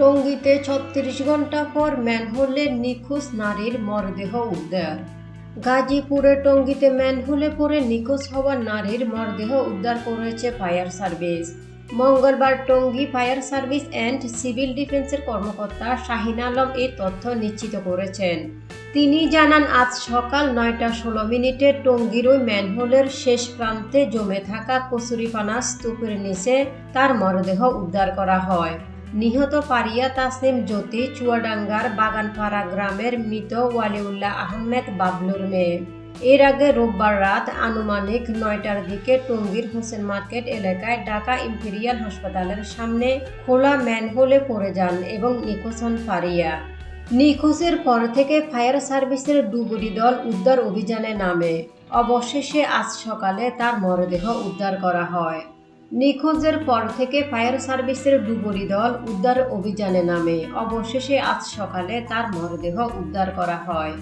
টঙ্গীতে ছত্রিশ ঘণ্টা পর ম্যানহোলে নিখোঁজ নারীর মরদেহ উদ্ধার। গাজীপুরে টঙ্গীতে ম্যানহোলে পড়ে নিখোঁজ হওয়া নারীর মরদেহ উদ্ধার করেছে ফায়ার সার্ভিস। মঙ্গলবার Tongi fire service and civil ডিফেন্সের কর্মকর্তা শাহিন আলম এই তথ্য নিশ্চিত করেছেন। তিনি জানান, আজ সকাল নয়টা ষোলো মিনিটে টঙ্গীর ওই ম্যানহোলের শেষ প্রান্তে জমে থাকা কচুরিপানা স্তূপের নিচে তার মরদেহ উদ্ধার করা হয়। নিহত পারিয়া তাসনিম জ্যোতি চুয়াডাঙ্গার বাগানপাড়া গ্রামের মৃত ওয়ালিউল্লাহ আহমেদ বাবলুর মেয়ে। এর আগে রোববার রাত আনুমানিক নয়টার দিকে টঙ্গীর হোসেন মার্কেট এলাকায় ঢাকা ইম্পেরিয়াল হাসপাতালের সামনে খোলা ম্যানহোলে পড়ে যান এবং নিখোঁজ হন ফারিয়া। নিখোঁজের পর থেকে ফায়ার সার্ভিসের ডুবুরি দল উদ্ধার অভিযানে নামে। অবশেষে আজ সকালে তার মরদেহ উদ্ধার করা হয়। নিখোঁজের পর থেকে ফায়ার সার্ভিসের ডুবুরি দল উদ্ধার অভিযানে নামে। অবশেষে আজ সকালে তার মরদেহ উদ্ধার করা হয়।